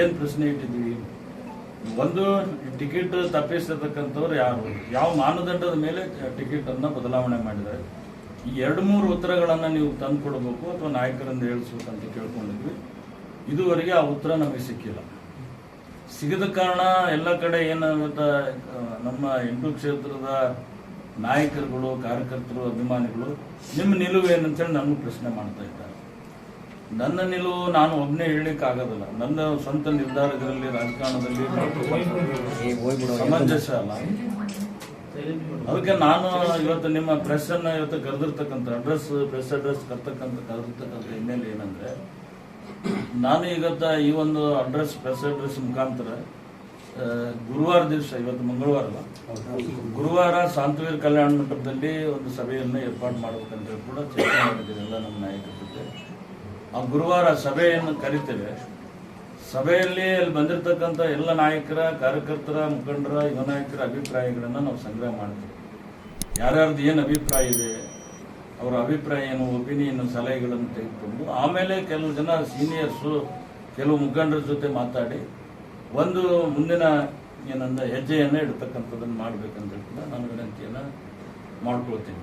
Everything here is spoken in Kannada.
ಏನು ಪ್ರಶ್ನೆ ಇಟ್ಟಿದ್ವಿ ಒಂದು ಟಿಕೆಟ್ ತಪ್ಪಿಸಿರ್ತಕ್ಕಂಥವ್ರು ಯಾರು? ಯಾವ ಮಾನದಂಡದ ಮೇಲೆ ಟಿಕೆಟ್ ಅನ್ನ ಬದಲಾವಣೆ ಮಾಡಿದ್ದಾರೆ? ಈ ಎರಡು ಮೂರು ಉತ್ತರಗಳನ್ನ ನೀವು ತಂದುಕೊಡ್ಬೇಕು ಅಥವಾ ನಾಯಕರಿಂದ ಅಂತ ಕೇಳ್ಕೊಂಡಿದ್ವಿ. ಇದುವರೆಗೆ ಆ ಉತ್ತರ ನಮಗೆ ಸಿಕ್ಕಿಲ್ಲ. ಸಿಗದ ಕಾರಣ ಎಲ್ಲ ಕಡೆ ಏನಾಗುತ್ತೆ ನಮ್ಮ ಎಂಟು ಕ್ಷೇತ್ರದ ನಾಯಕರುಗಳು, ಕಾರ್ಯಕರ್ತರು, ಅಭಿಮಾನಿಗಳು, ನಿಮ್ಮ ನಿಲುವು ಏನಂತೇಳಿ ನಮಗೂ ಪ್ರಶ್ನೆ ಮಾಡ್ತಾ ಇದ್ದಾರೆ. ನನ್ನ ನಿಲುವು ನಾನು ಒಬ್ಬನೇ ಹೇಳಲಿಕ್ಕೆ ಆಗೋದಿಲ್ಲ ನನ್ನ ಸ್ವಂತ ನಿರ್ಧಾರಗಳಲ್ಲಿ ರಾಜಕಾರಣದಲ್ಲಿ ಸಮಂಜಸ ಅಲ್ಲ. ಅದಕ್ಕೆ ನಾನು ಇವತ್ತು ನಿಮ್ಮ ಪ್ರೆಸ್ ಅನ್ನ ಇವತ್ತು ಕರೆದಿರ್ತಕ್ಕಂಥ ಅಡ್ರೆಸ್ ಪ್ರೆಸ್ ಅಡ್ರೆಸ್ ಕರ್ತಕ್ಕಂಥ ಕರೆದಿರ್ತಕ್ಕಂಥ ಹಿನ್ನೆಲೆ ಏನಂದ್ರೆ ನಾನು ಇವತ್ತು ಈ ಒಂದು ಅಡ್ರೆಸ್ ಪ್ರೆಸ್ ಅಡ್ರೆಸ್ ಮುಖಾಂತರ ಗುರುವಾರ ದಿವಸ ಇವತ್ತು ಮಂಗಳವಾರ ಅಲ್ಲ ಗುರುವಾರ ಶಾಂತವೀರ್ ಕಲ್ಯಾಣ ಮಂಟಪದಲ್ಲಿ ಒಂದು ಸಭೆಯನ್ನು ಏರ್ಪಾಡು ಮಾಡ್ಬೇಕಂತ ಹೇಳಿ ಕೂಡ ಚರ್ಚೆ ಮಾಡಿದ್ದೀನಿ ಎಲ್ಲ ನಮ್ಮ ನಾಯಕರ ಜೊತೆ. ಆ ಗುರುವಾರ ಸಭೆಯನ್ನು ಕರಿತೇವೆ. ಸಭೆಯಲ್ಲಿ ಅಲ್ಲಿ ಬಂದಿರತಕ್ಕಂಥ ಎಲ್ಲ ನಾಯಕರ, ಕಾರ್ಯಕರ್ತರ, ಮುಖಂಡರ, ಯುವ ನಾಯಕರ ಅಭಿಪ್ರಾಯಗಳನ್ನು ನಾವು ಸಂಗ್ರಹ ಮಾಡ್ತೇವೆ. ಯಾರ್ಯಾರ್ದು ಏನು ಅಭಿಪ್ರಾಯ ಇದೆ, ಅವರ ಅಭಿಪ್ರಾಯ ಏನು ಒಪಿನಿಯನ್ ಸಲಹೆಗಳನ್ನು ತೆಗೆದುಕೊಂಡು ಆಮೇಲೆ ಕೆಲವು ಜನ ಸೀನಿಯರ್ಸು ಕೆಲವು ಮುಖಂಡರ ಜೊತೆ ಮಾತಾಡಿ ಒಂದು ಮುಂದಿನ ಏನಂದ ಹೆಜ್ಜೆಯನ್ನು ಇಡ್ತಕ್ಕಂಥದ್ದನ್ನು ಮಾಡಬೇಕಂತ ನಾನು ವಿನಂತಿಯನ್ನು ಮಾಡ್ಕೊಳ್ತೀನಿ.